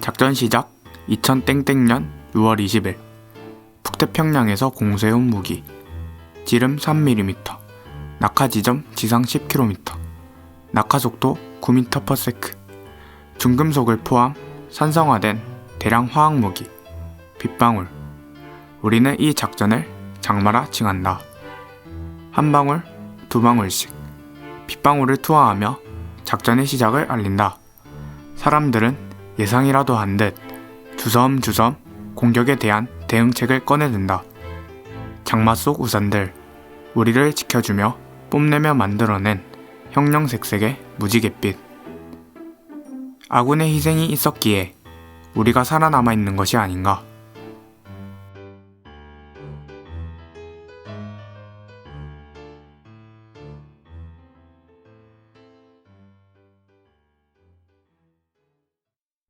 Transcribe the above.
작전 시작 2000땡땡년 6월 20일. 북태평양에서 공세운 무기. 지름 3mm 낙하 지점 지상 10km 낙하 속도 9m/s 중금속을 포함 산성화된 대량 화학 무기. 빗방울. 우리는 이 작전을 장마라 칭한다. 한 방울 두 방울씩 빗방울을 투하하며 작전의 시작을 알린다 사람들은 예상이라도 한 듯 주섬주섬 공격에 대한 대응책을 꺼내든다. 장마 속 우산들, 우리를 지켜주며 뽐내며 만들어낸 형형색색의 무지갯빛. 아군의 희생이 있었기에 우리가 살아남아 있는 것이 아닌가.